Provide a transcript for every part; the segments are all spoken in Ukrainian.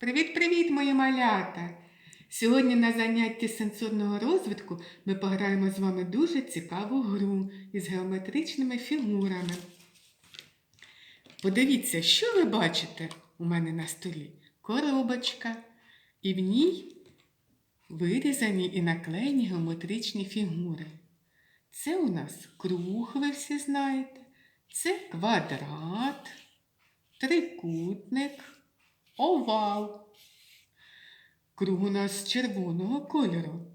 Привіт-привіт, мої малята! Сьогодні на занятті сенсорного розвитку ми пограємо з вами дуже цікаву гру із геометричними фігурами. Подивіться, що ви бачите у мене на столі? Коробочка. І в ній вирізані і наклеєні геометричні фігури. Це у нас круг, ви всі знаєте, це квадрат, трикутник, овал. Круг у нас червоного кольору,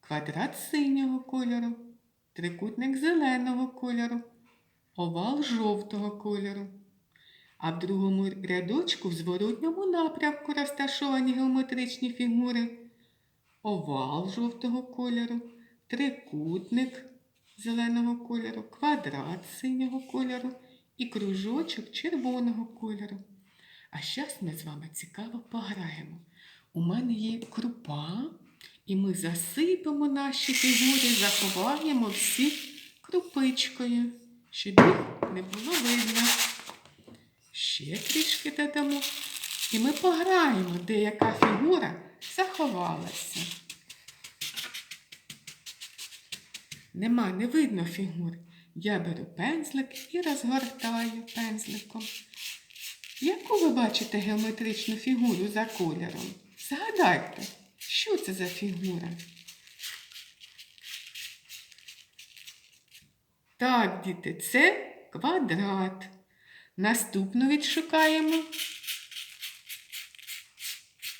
квадрат синього кольору, трикутник зеленого кольору, овал жовтого кольору. А в другому рядочку в зворотньому напрямку розташовані геометричні фігури. Овал жовтого кольору, трикутник зеленого кольору, квадрат синього кольору і кружочок червоного кольору. А зараз ми з вами цікаво пограємо. У мене є крупа, і ми засипемо наші фігури, заховаємо всі крупичкою, щоб їх не було видно. Ще трішки додамо. І ми пограємо, де яка фігура заховалася. Нема, не видно фігур. Я беру пензлик і розгортаю пензликом. Яку ви бачите геометричну фігуру за кольором? Згадайте, що це за фігура? Так, діти, це квадрат. Наступну відшукаємо.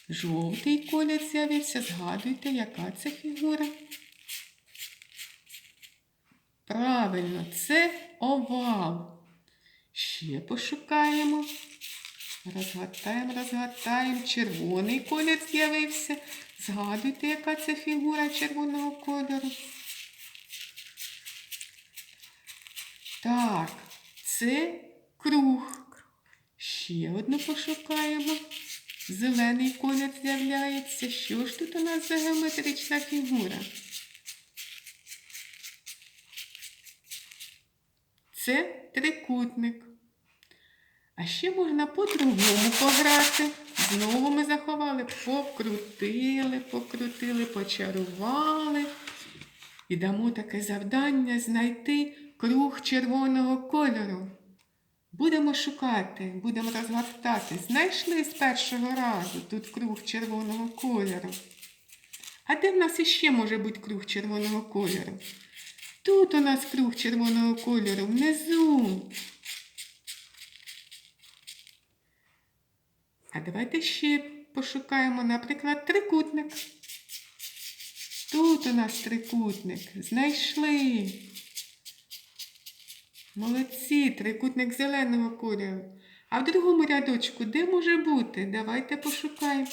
Жовтий колір з'явився. Згадуйте, яка це фігура. Правильно, це овал. Ще пошукаємо. Розгортаємо, розгортаємо. Червоний колір з'явився. Згадуйте, яка це фігура червоного кольору. Так, це круг. Ще одну пошукаємо. Зелений колір з'являється. Що ж тут у нас за геометрична фігура? Це трикутник. А ще можна по-другому пограти. Знову ми заховали, покрутили, покрутили, почарували. І дамо таке завдання знайти круг червоного кольору. Будемо шукати, будемо розгортати. Знайшли з першого разу тут круг червоного кольору. А де в нас іще може бути круг червоного кольору? Тут у нас круг червоного кольору внизу. А давайте ще пошукаємо, наприклад, трикутник. Тут у нас трикутник. Знайшли. Молодці, трикутник зеленого кольору. А в другому рядочку де може бути? Давайте пошукаємо.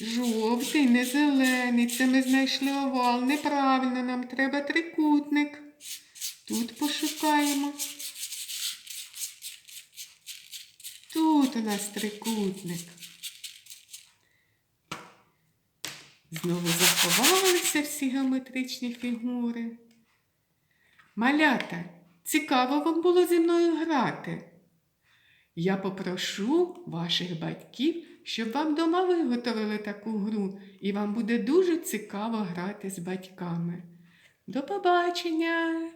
Жовтий, не зелений. Це ми знайшли овал. Неправильно, нам треба трикутник. Тут пошукаємо. Тут у нас трикутник. Знову заховалися всі геометричні фігури. Малята, цікаво вам було зі мною грати. Я попрошу ваших батьків, щоб вам вдома виготовили таку гру, і вам буде дуже цікаво грати з батьками. До побачення!